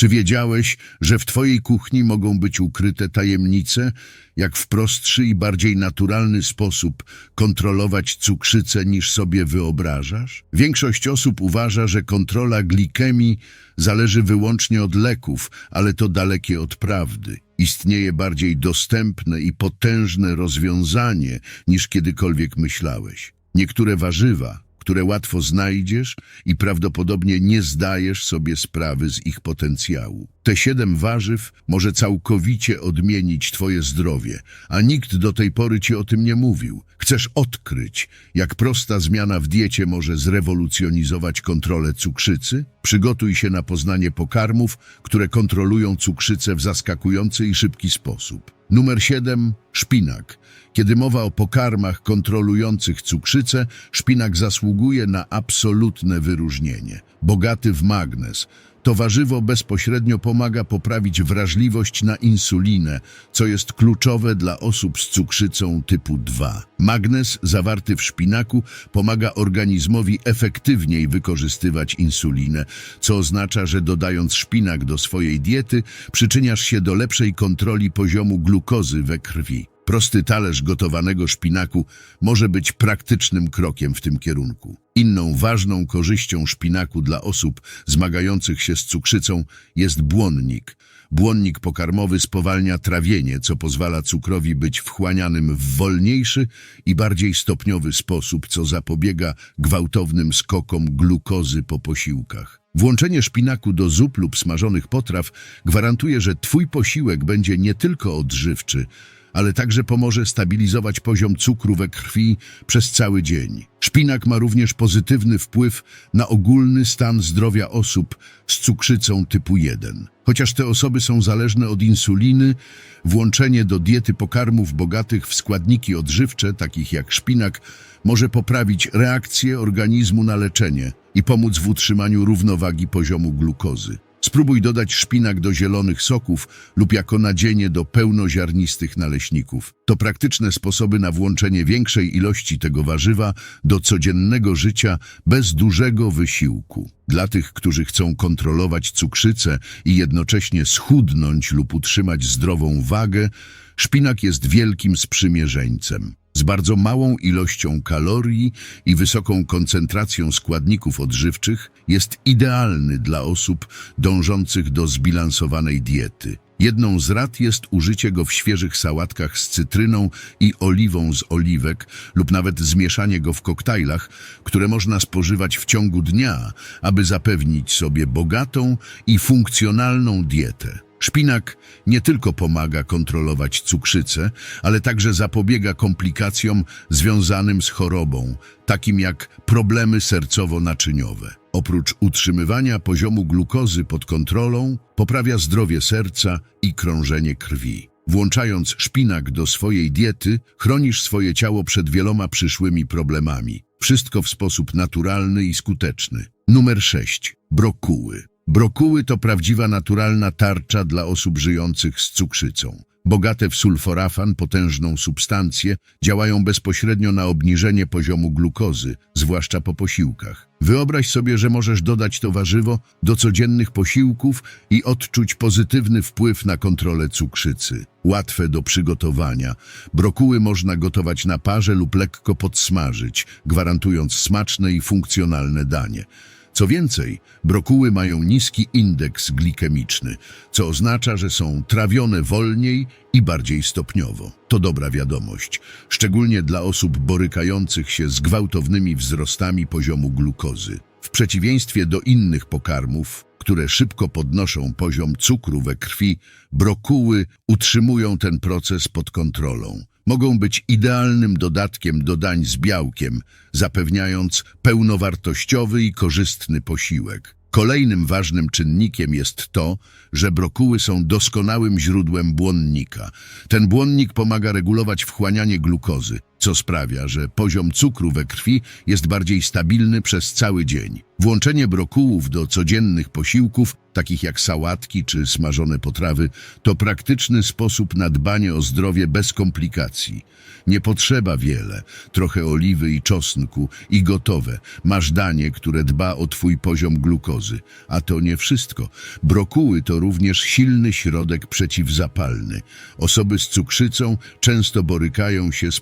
Czy wiedziałeś, że w Twojej kuchni mogą być ukryte tajemnice, jak w prostszy i bardziej naturalny sposób kontrolować cukrzycę niż sobie wyobrażasz? Większość osób uważa, że kontrola glikemii zależy wyłącznie od leków, ale to dalekie od prawdy. Istnieje bardziej dostępne i potężne rozwiązanie niż kiedykolwiek myślałeś. Niektóre warzywa, które łatwo znajdziesz i prawdopodobnie nie zdajesz sobie sprawy z ich potencjału. Te siedem warzyw może całkowicie odmienić twoje zdrowie, a nikt do tej pory ci o tym nie mówił. Chcesz odkryć, jak prosta zmiana w diecie może zrewolucjonizować kontrolę cukrzycy? Przygotuj się na poznanie pokarmów, które kontrolują cukrzycę w zaskakujący i szybki sposób. Numer 7. Szpinak. Kiedy mowa o pokarmach kontrolujących cukrzycę, szpinak zasługuje na absolutne wyróżnienie. Bogaty w magnez, to warzywo bezpośrednio pomaga poprawić wrażliwość na insulinę, co jest kluczowe dla osób z cukrzycą typu 2. Magnez zawarty w szpinaku pomaga organizmowi efektywniej wykorzystywać insulinę, co oznacza, że dodając szpinak do swojej diety przyczyniasz się do lepszej kontroli poziomu glukozy we krwi. Prosty talerz gotowanego szpinaku może być praktycznym krokiem w tym kierunku. Inną ważną korzyścią szpinaku dla osób zmagających się z cukrzycą jest błonnik. Błonnik pokarmowy spowalnia trawienie, co pozwala cukrowi być wchłanianym w wolniejszy i bardziej stopniowy sposób, co zapobiega gwałtownym skokom glukozy po posiłkach. Włączenie szpinaku do zup lub smażonych potraw gwarantuje, że Twój posiłek będzie nie tylko odżywczy, ale także pomoże stabilizować poziom cukru we krwi przez cały dzień. Szpinak ma również pozytywny wpływ na ogólny stan zdrowia osób z cukrzycą typu 1. Chociaż te osoby są zależne od insuliny, włączenie do diety pokarmów bogatych w składniki odżywcze, takich jak szpinak, może poprawić reakcję organizmu na leczenie i pomóc w utrzymaniu równowagi poziomu glukozy. Spróbuj dodać szpinak do zielonych soków lub jako nadzienie do pełnoziarnistych naleśników. To praktyczne sposoby na włączenie większej ilości tego warzywa do codziennego życia bez dużego wysiłku. Dla tych, którzy chcą kontrolować cukrzycę i jednocześnie schudnąć lub utrzymać zdrową wagę, szpinak jest wielkim sprzymierzeńcem. Z bardzo małą ilością kalorii i wysoką koncentracją składników odżywczych jest idealny dla osób dążących do zbilansowanej diety. Jedną z rad jest użycie go w świeżych sałatkach z cytryną i oliwą z oliwek lub nawet zmieszanie go w koktajlach, które można spożywać w ciągu dnia, aby zapewnić sobie bogatą i funkcjonalną dietę. Szpinak nie tylko pomaga kontrolować cukrzycę, ale także zapobiega komplikacjom związanym z chorobą, takim jak problemy sercowo-naczyniowe. Oprócz utrzymywania poziomu glukozy pod kontrolą, poprawia zdrowie serca i krążenie krwi. Włączając szpinak do swojej diety, chronisz swoje ciało przed wieloma przyszłymi problemami. Wszystko w sposób naturalny i skuteczny. Numer 6. Brokuły. Brokuły to prawdziwa naturalna tarcza dla osób żyjących z cukrzycą. Bogate w sulforafan, potężną substancję, działają bezpośrednio na obniżenie poziomu glukozy, zwłaszcza po posiłkach. Wyobraź sobie, że możesz dodać to warzywo do codziennych posiłków i odczuć pozytywny wpływ na kontrolę cukrzycy. Łatwe do przygotowania. Brokuły można gotować na parze lub lekko podsmażyć, gwarantując smaczne i funkcjonalne danie. Co więcej, brokuły mają niski indeks glikemiczny, co oznacza, że są trawione wolniej i bardziej stopniowo. To dobra wiadomość, szczególnie dla osób borykających się z gwałtownymi wzrostami poziomu glukozy. W przeciwieństwie do innych pokarmów, które szybko podnoszą poziom cukru we krwi, brokuły utrzymują ten proces pod kontrolą. Mogą być idealnym dodatkiem do dań z białkiem, zapewniając pełnowartościowy i korzystny posiłek. Kolejnym ważnym czynnikiem jest to, że brokuły są doskonałym źródłem błonnika. Ten błonnik pomaga regulować wchłanianie glukozy, co sprawia, że poziom cukru we krwi jest bardziej stabilny przez cały dzień. Włączenie brokułów do codziennych posiłków, takich jak sałatki czy smażone potrawy, to praktyczny sposób na dbanie o zdrowie bez komplikacji. Nie potrzeba wiele, trochę oliwy i czosnku i gotowe. Masz danie, które dba o twój poziom glukozy. A to nie wszystko. Brokuły to również silny środek przeciwzapalny. Osoby z cukrzycą często borykają się z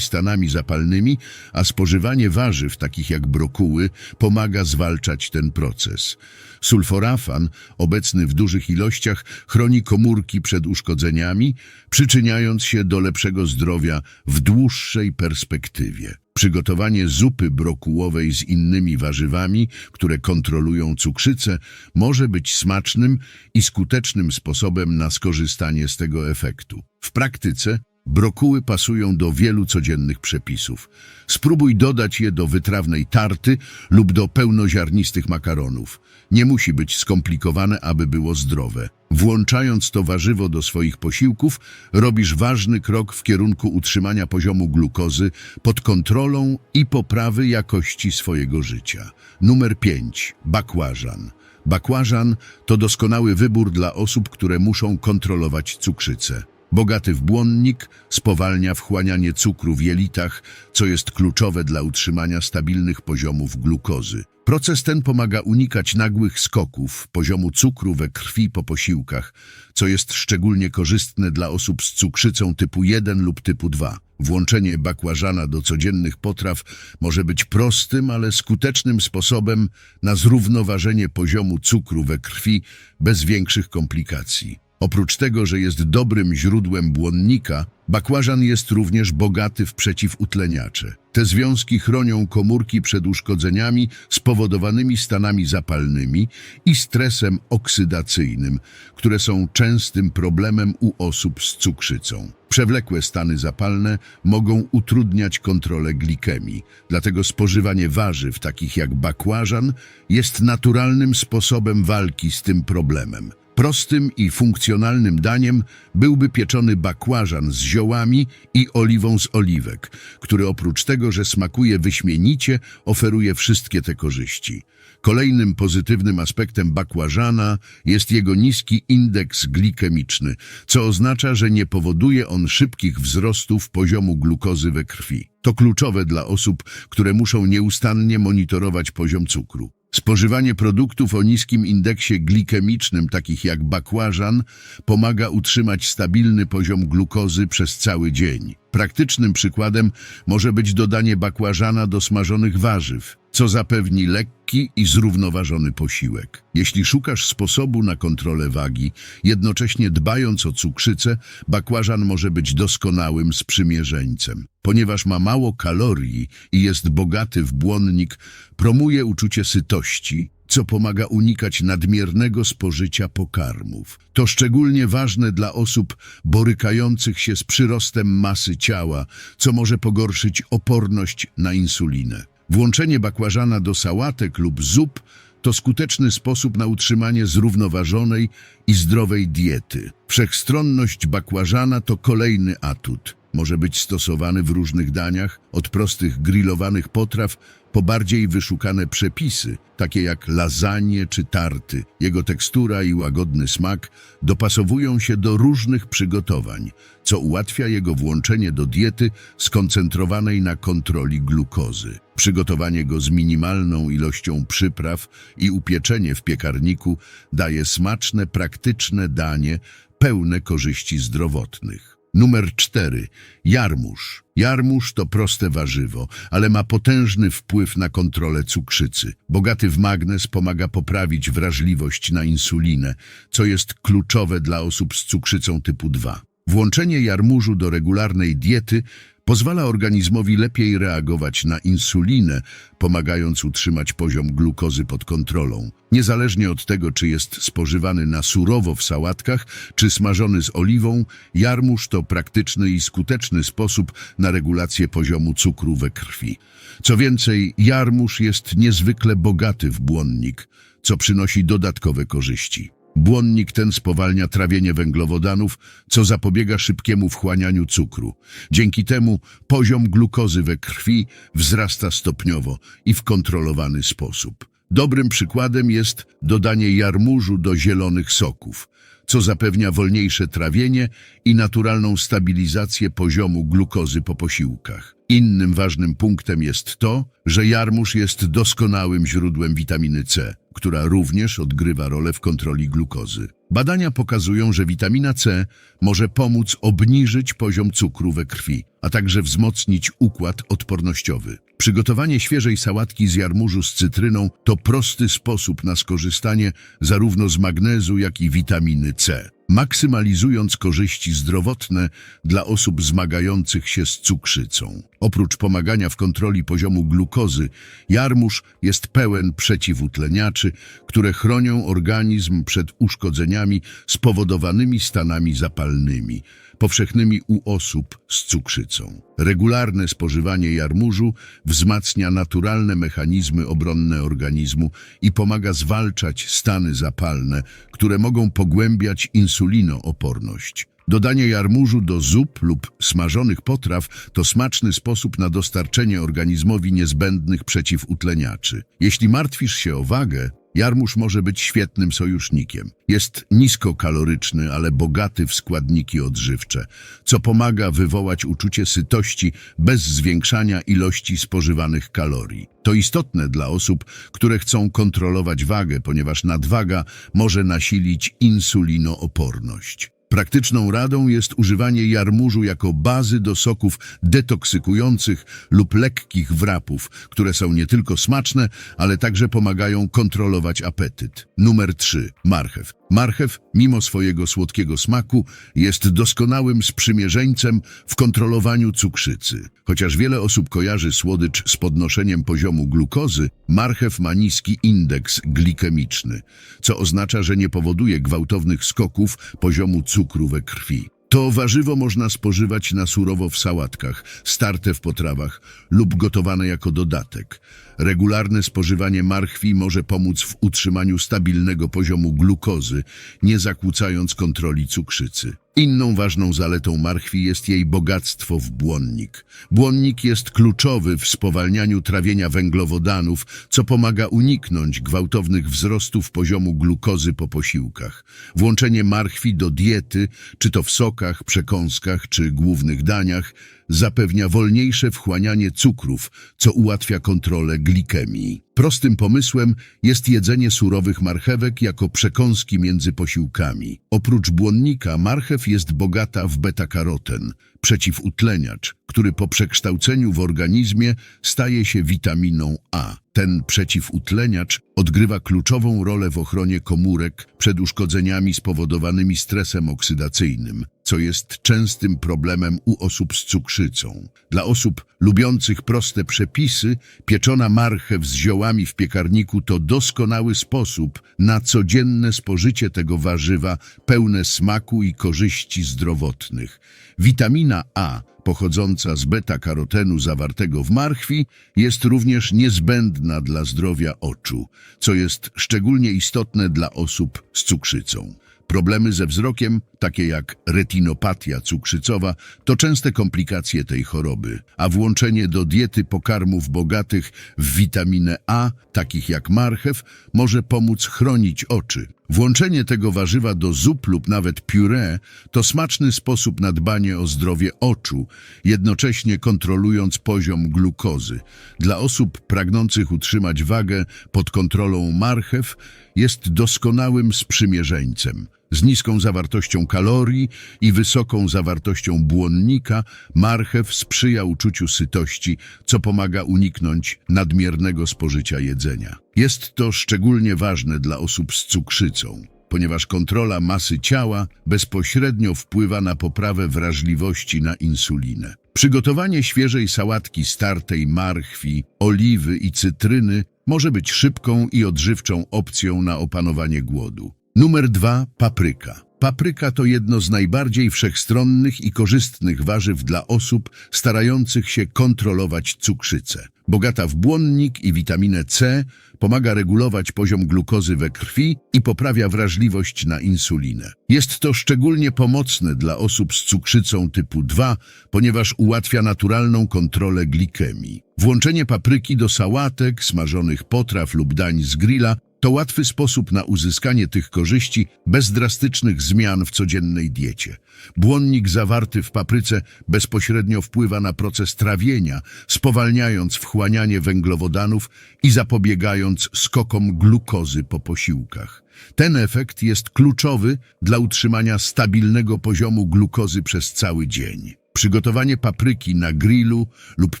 stanami zapalnymi, a spożywanie warzyw, takich jak brokuły, pomaga zwalczać ten proces. Sulforafan, obecny w dużych ilościach, chroni komórki przed uszkodzeniami, przyczyniając się do lepszego zdrowia w dłuższej perspektywie. Przygotowanie zupy brokułowej z innymi warzywami, które kontrolują cukrzycę, może być smacznym i skutecznym sposobem na skorzystanie z tego efektu. W praktyce brokuły pasują do wielu codziennych przepisów. Spróbuj dodać je do wytrawnej tarty lub do pełnoziarnistych makaronów. Nie musi być skomplikowane, aby było zdrowe. Włączając to warzywo do swoich posiłków, robisz ważny krok w kierunku utrzymania poziomu glukozy pod kontrolą i poprawy jakości swojego życia. Numer 5. Bakłażan. Bakłażan to doskonały wybór dla osób, które muszą kontrolować cukrzycę. Bogaty w błonnik spowalnia wchłanianie cukru w jelitach, co jest kluczowe dla utrzymania stabilnych poziomów glukozy. Proces ten pomaga unikać nagłych skoków poziomu cukru we krwi po posiłkach, co jest szczególnie korzystne dla osób z cukrzycą typu 1 lub typu 2. Włączenie bakłażana do codziennych potraw może być prostym, ale skutecznym sposobem na zrównoważenie poziomu cukru we krwi bez większych komplikacji. Oprócz tego, że jest dobrym źródłem błonnika, bakłażan jest również bogaty w przeciwutleniacze. Te związki chronią komórki przed uszkodzeniami spowodowanymi stanami zapalnymi i stresem oksydacyjnym, które są częstym problemem u osób z cukrzycą. Przewlekłe stany zapalne mogą utrudniać kontrolę glikemii, dlatego spożywanie warzyw takich jak bakłażan jest naturalnym sposobem walki z tym problemem. Prostym i funkcjonalnym daniem byłby pieczony bakłażan z ziołami i oliwą z oliwek, który oprócz tego, że smakuje wyśmienicie, oferuje wszystkie te korzyści. Kolejnym pozytywnym aspektem bakłażana jest jego niski indeks glikemiczny, co oznacza, że nie powoduje on szybkich wzrostów poziomu glukozy we krwi. To kluczowe dla osób, które muszą nieustannie monitorować poziom cukru. Spożywanie produktów o niskim indeksie glikemicznym, takich jak bakłażan, pomaga utrzymać stabilny poziom glukozy przez cały dzień. Praktycznym przykładem może być dodanie bakłażana do smażonych warzyw, co zapewni lekki i zrównoważony posiłek. Jeśli szukasz sposobu na kontrolę wagi, jednocześnie dbając o cukrzycę, bakłażan może być doskonałym sprzymierzeńcem. Ponieważ ma mało kalorii i jest bogaty w błonnik, promuje uczucie sytości, co pomaga unikać nadmiernego spożycia pokarmów. To szczególnie ważne dla osób borykających się z przyrostem masy ciała, co może pogorszyć oporność na insulinę. Włączenie bakłażana do sałatek lub zup to skuteczny sposób na utrzymanie zrównoważonej i zdrowej diety. Wszechstronność bakłażana to kolejny atut. Może być stosowany w różnych daniach, od prostych grillowanych potraw po bardziej wyszukane przepisy, takie jak lasagne czy tarty. Jego tekstura i łagodny smak dopasowują się do różnych przygotowań, co ułatwia jego włączenie do diety skoncentrowanej na kontroli glukozy. Przygotowanie go z minimalną ilością przypraw i upieczenie w piekarniku daje smaczne, praktyczne danie pełne korzyści zdrowotnych. Numer 4. Jarmuż. Jarmuż to proste warzywo, ale ma potężny wpływ na kontrolę cukrzycy. Bogaty w magnez pomaga poprawić wrażliwość na insulinę, co jest kluczowe dla osób z cukrzycą typu 2. Włączenie jarmużu do regularnej diety pozwala organizmowi lepiej reagować na insulinę, pomagając utrzymać poziom glukozy pod kontrolą. Niezależnie od tego, czy jest spożywany na surowo w sałatkach, czy smażony z oliwą, jarmuż to praktyczny i skuteczny sposób na regulację poziomu cukru we krwi. Co więcej, jarmuż jest niezwykle bogaty w błonnik, co przynosi dodatkowe korzyści. Błonnik ten spowalnia trawienie węglowodanów, co zapobiega szybkiemu wchłanianiu cukru. Dzięki temu poziom glukozy we krwi wzrasta stopniowo i w kontrolowany sposób. Dobrym przykładem jest dodanie jarmużu do zielonych soków, co zapewnia wolniejsze trawienie i naturalną stabilizację poziomu glukozy po posiłkach. Innym ważnym punktem jest to, że jarmuż jest doskonałym źródłem witaminy C, która również odgrywa rolę w kontroli glukozy. Badania pokazują, że witamina C może pomóc obniżyć poziom cukru we krwi, a także wzmocnić układ odpornościowy. Przygotowanie świeżej sałatki z jarmużu z cytryną to prosty sposób na skorzystanie zarówno z magnezu, jak i witaminy C, maksymalizując korzyści zdrowotne dla osób zmagających się z cukrzycą. Oprócz pomagania w kontroli poziomu glukozy, jarmuż jest pełen przeciwutleniaczy, które chronią organizm przed uszkodzeniami spowodowanymi stanami zapalnymi, powszechnymi u osób z cukrzycą. Regularne spożywanie jarmużu wzmacnia naturalne mechanizmy obronne organizmu i pomaga zwalczać stany zapalne, które mogą pogłębiać insulinooporność. Dodanie jarmużu do zup lub smażonych potraw to smaczny sposób na dostarczenie organizmowi niezbędnych przeciwutleniaczy. Jeśli martwisz się o wagę, jarmuż może być świetnym sojusznikiem. Jest niskokaloryczny, ale bogaty w składniki odżywcze, co pomaga wywołać uczucie sytości bez zwiększania ilości spożywanych kalorii. To istotne dla osób, które chcą kontrolować wagę, ponieważ nadwaga może nasilić insulinooporność. Praktyczną radą jest używanie jarmużu jako bazy do soków detoksykujących lub lekkich wrapów, które są nie tylko smaczne, ale także pomagają kontrolować apetyt. Numer 3. Marchew. Marchew, mimo swojego słodkiego smaku, jest doskonałym sprzymierzeńcem w kontrolowaniu cukrzycy. Chociaż wiele osób kojarzy słodycz z podnoszeniem poziomu glukozy, marchew ma niski indeks glikemiczny, co oznacza, że nie powoduje gwałtownych skoków poziomu cukru we krwi. To warzywo można spożywać na surowo w sałatkach, starte w potrawach lub gotowane jako dodatek. Regularne spożywanie marchwi może pomóc w utrzymaniu stabilnego poziomu glukozy, nie zakłócając kontroli cukrzycy. Inną ważną zaletą marchwi jest jej bogactwo w błonnik. Błonnik jest kluczowy w spowalnianiu trawienia węglowodanów, co pomaga uniknąć gwałtownych wzrostów poziomu glukozy po posiłkach. Włączenie marchwi do diety, czy to w sokach, przekąskach, czy głównych daniach, zapewnia wolniejsze wchłanianie cukrów, co ułatwia kontrolę glikemii. Prostym pomysłem jest jedzenie surowych marchewek jako przekąski między posiłkami. Oprócz błonnika marchew jest bogata w beta-karoten, przeciwutleniacz, który po przekształceniu w organizmie staje się witaminą A. Ten przeciwutleniacz odgrywa kluczową rolę w ochronie komórek przed uszkodzeniami spowodowanymi stresem oksydacyjnym, co jest częstym problemem u osób z cukrzycą. Dla osób lubiących proste przepisy, pieczona marchew z ziołami w piekarniku to doskonały sposób na codzienne spożycie tego warzywa pełne smaku i korzyści zdrowotnych. Witamina A pochodząca z beta-karotenu zawartego w marchwi jest również niezbędna dla zdrowia oczu, co jest szczególnie istotne dla osób z cukrzycą. Problemy ze wzrokiem, takie jak retinopatia cukrzycowa, to częste komplikacje tej choroby, a włączenie do diety pokarmów bogatych w witaminę A, takich jak marchew, może pomóc chronić oczy. Włączenie tego warzywa do zup lub nawet puree to smaczny sposób na dbanie o zdrowie oczu, jednocześnie kontrolując poziom glukozy. Dla osób pragnących utrzymać wagę pod kontrolą marchew jest doskonałym sprzymierzeńcem. Z niską zawartością kalorii i wysoką zawartością błonnika marchew sprzyja uczuciu sytości, co pomaga uniknąć nadmiernego spożycia jedzenia. Jest to szczególnie ważne dla osób z cukrzycą, ponieważ kontrola masy ciała bezpośrednio wpływa na poprawę wrażliwości na insulinę. Przygotowanie świeżej sałatki startej marchwi, oliwy i cytryny może być szybką i odżywczą opcją na opanowanie głodu. Numer 2. Papryka. Papryka to jedno z najbardziej wszechstronnych i korzystnych warzyw dla osób starających się kontrolować cukrzycę. Bogata w błonnik i witaminę C, pomaga regulować poziom glukozy we krwi i poprawia wrażliwość na insulinę. Jest to szczególnie pomocne dla osób z cukrzycą typu 2, ponieważ ułatwia naturalną kontrolę glikemii. Włączenie papryki do sałatek, smażonych potraw lub dań z grilla to łatwy sposób na uzyskanie tych korzyści bez drastycznych zmian w codziennej diecie. Błonnik zawarty w papryce bezpośrednio wpływa na proces trawienia, spowalniając wchłanianie węglowodanów i zapobiegając skokom glukozy po posiłkach. Ten efekt jest kluczowy dla utrzymania stabilnego poziomu glukozy przez cały dzień. Przygotowanie papryki na grillu lub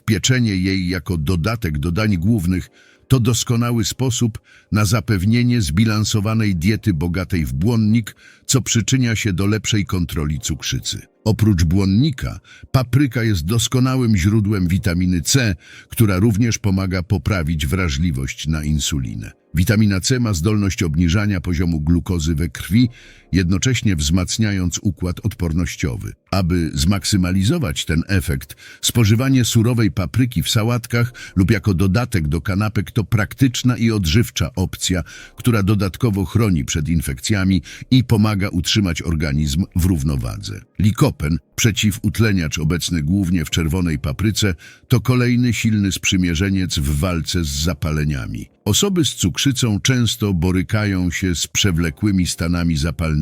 pieczenie jej jako dodatek do dań głównych to doskonały sposób na zapewnienie zbilansowanej diety bogatej w błonnik, co przyczynia się do lepszej kontroli cukrzycy. Oprócz błonnika, papryka jest doskonałym źródłem witaminy C, która również pomaga poprawić wrażliwość na insulinę. Witamina C ma zdolność obniżania poziomu glukozy we krwi, jednocześnie wzmacniając układ odpornościowy. Aby zmaksymalizować ten efekt, spożywanie surowej papryki w sałatkach lub jako dodatek do kanapek to praktyczna i odżywcza opcja, która dodatkowo chroni przed infekcjami i pomaga utrzymać organizm w równowadze. Likopen, przeciwutleniacz obecny głównie w czerwonej papryce, to kolejny silny sprzymierzeniec w walce z zapaleniami. Osoby z cukrzycą często borykają się z przewlekłymi stanami zapalnymi,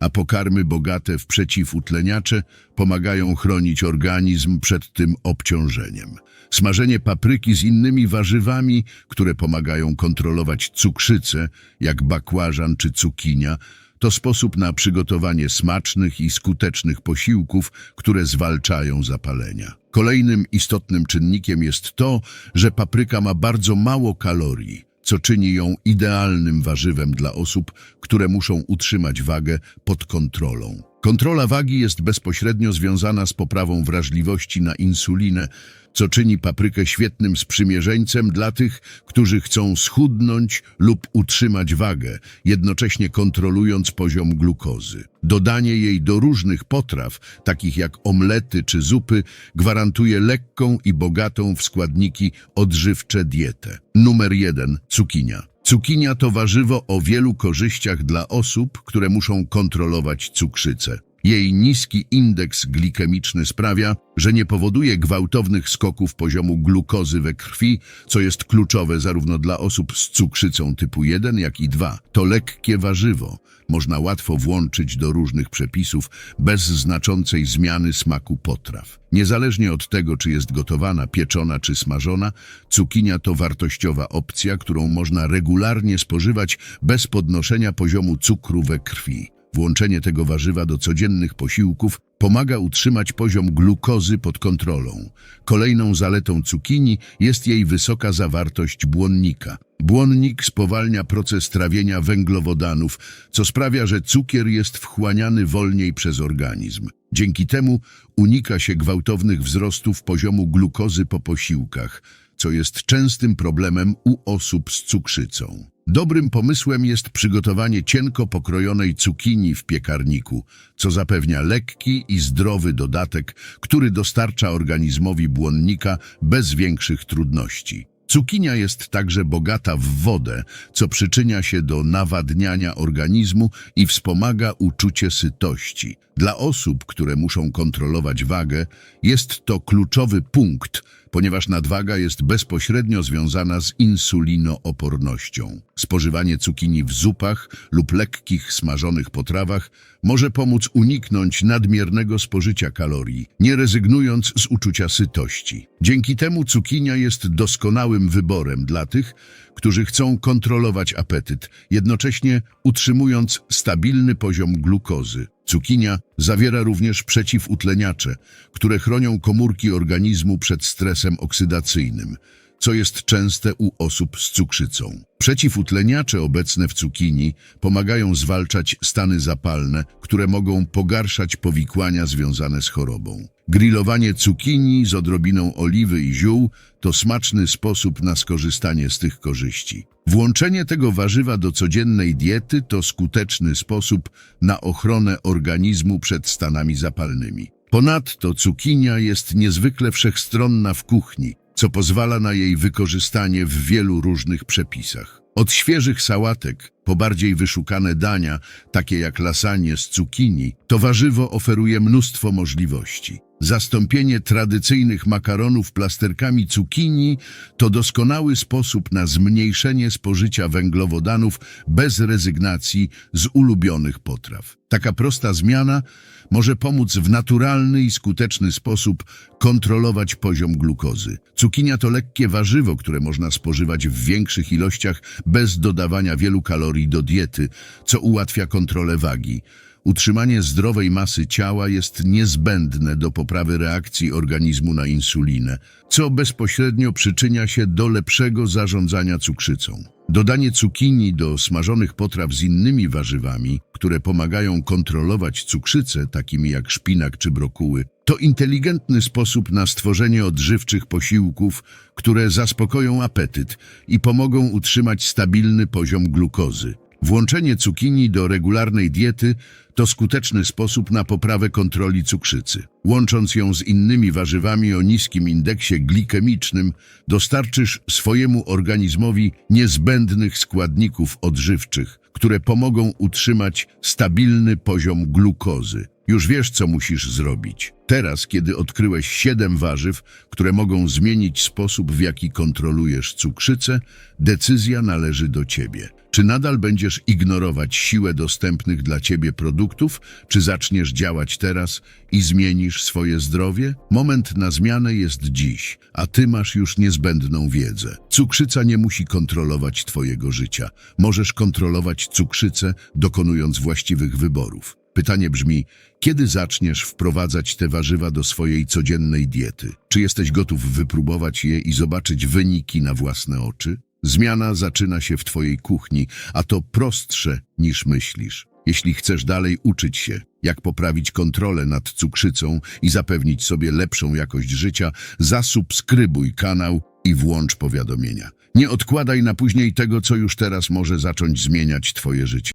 a pokarmy bogate w przeciwutleniacze pomagają chronić organizm przed tym obciążeniem. Smażenie papryki z innymi warzywami, które pomagają kontrolować cukrzycę, jak bakłażan czy cukinia, to sposób na przygotowanie smacznych i skutecznych posiłków, które zwalczają zapalenia. Kolejnym istotnym czynnikiem jest to, że papryka ma bardzo mało kalorii, co czyni ją idealnym warzywem dla osób, które muszą utrzymać wagę pod kontrolą. Kontrola wagi jest bezpośrednio związana z poprawą wrażliwości na insulinę, co czyni paprykę świetnym sprzymierzeńcem dla tych, którzy chcą schudnąć lub utrzymać wagę, jednocześnie kontrolując poziom glukozy. Dodanie jej do różnych potraw, takich jak omlety czy zupy, gwarantuje lekką i bogatą w składniki odżywcze dietę. Numer 1. Cukinia. Cukinia to warzywo o wielu korzyściach dla osób, które muszą kontrolować cukrzycę. Jej niski indeks glikemiczny sprawia, że nie powoduje gwałtownych skoków poziomu glukozy we krwi, co jest kluczowe zarówno dla osób z cukrzycą typu 1, jak i 2. To lekkie warzywo. Można łatwo włączyć do różnych przepisów bez znaczącej zmiany smaku potraw. Niezależnie od tego, czy jest gotowana, pieczona czy smażona, cukinia to wartościowa opcja, którą można regularnie spożywać bez podnoszenia poziomu cukru we krwi. Włączenie tego warzywa do codziennych posiłków pomaga utrzymać poziom glukozy pod kontrolą. Kolejną zaletą cukinii jest jej wysoka zawartość błonnika. Błonnik spowalnia proces trawienia węglowodanów, co sprawia, że cukier jest wchłaniany wolniej przez organizm. Dzięki temu unika się gwałtownych wzrostów poziomu glukozy po posiłkach, co jest częstym problemem u osób z cukrzycą. Dobrym pomysłem jest przygotowanie cienko pokrojonej cukinii w piekarniku, co zapewnia lekki i zdrowy dodatek, który dostarcza organizmowi błonnika bez większych trudności. Cukinia jest także bogata w wodę, co przyczynia się do nawadniania organizmu i wspomaga uczucie sytości. Dla osób, które muszą kontrolować wagę, jest to kluczowy punkt, ponieważ nadwaga jest bezpośrednio związana z insulinoopornością. Spożywanie cukinii w zupach lub lekkich smażonych potrawach może pomóc uniknąć nadmiernego spożycia kalorii, nie rezygnując z uczucia sytości. Dzięki temu cukinia jest doskonałym wyborem dla tych, którzy chcą kontrolować apetyt, jednocześnie utrzymując stabilny poziom glukozy. Cukinia zawiera również przeciwutleniacze, które chronią komórki organizmu przed stresem oksydacyjnym. co jest częste u osób z cukrzycą. Przeciwutleniacze obecne w cukinii pomagają zwalczać stany zapalne, które mogą pogarszać powikłania związane z chorobą. Grillowanie cukinii z odrobiną oliwy i ziół to smaczny sposób na skorzystanie z tych korzyści. Włączenie tego warzywa do codziennej diety to skuteczny sposób na ochronę organizmu przed stanami zapalnymi. Ponadto cukinia jest niezwykle wszechstronna w kuchni, co pozwala na jej wykorzystanie w wielu różnych przepisach. Od świeżych sałatek po bardziej wyszukane dania, takie jak lasagne z cukinii, to warzywo oferuje mnóstwo możliwości. Zastąpienie tradycyjnych makaronów plasterkami cukinii to doskonały sposób na zmniejszenie spożycia węglowodanów bez rezygnacji z ulubionych potraw. Taka prosta zmiana może pomóc w naturalny i skuteczny sposób kontrolować poziom glukozy. Cukinia to lekkie warzywo, które można spożywać w większych ilościach bez dodawania wielu kalorii do diety, co ułatwia kontrolę wagi. Utrzymanie zdrowej masy ciała jest niezbędne do poprawy reakcji organizmu na insulinę, co bezpośrednio przyczynia się do lepszego zarządzania cukrzycą. Dodanie cukinii do smażonych potraw z innymi warzywami, które pomagają kontrolować cukrzycę, takimi jak szpinak czy brokuły, to inteligentny sposób na stworzenie odżywczych posiłków, które zaspokoją apetyt i pomogą utrzymać stabilny poziom glukozy. Włączenie cukinii do regularnej diety to skuteczny sposób na poprawę kontroli cukrzycy. Łącząc ją z innymi warzywami o niskim indeksie glikemicznym, dostarczysz swojemu organizmowi niezbędnych składników odżywczych, które pomogą utrzymać stabilny poziom glukozy. Już wiesz, co musisz zrobić. Teraz, kiedy odkryłeś siedem warzyw, które mogą zmienić sposób, w jaki kontrolujesz cukrzycę, decyzja należy do ciebie. Czy nadal będziesz ignorować siłę dostępnych dla ciebie produktów, czy zaczniesz działać teraz i zmienisz swoje zdrowie? Moment na zmianę jest dziś, a ty masz już niezbędną wiedzę. Cukrzyca nie musi kontrolować twojego życia. Możesz kontrolować cukrzycę, dokonując właściwych wyborów. Pytanie brzmi, kiedy zaczniesz wprowadzać te warzywa do swojej codziennej diety? Czy jesteś gotów wypróbować je i zobaczyć wyniki na własne oczy? Zmiana zaczyna się w twojej kuchni, a to prostsze niż myślisz. Jeśli chcesz dalej uczyć się, jak poprawić kontrolę nad cukrzycą i zapewnić sobie lepszą jakość życia, zasubskrybuj kanał i włącz powiadomienia. Nie odkładaj na później tego, co już teraz może zacząć zmieniać twoje życie.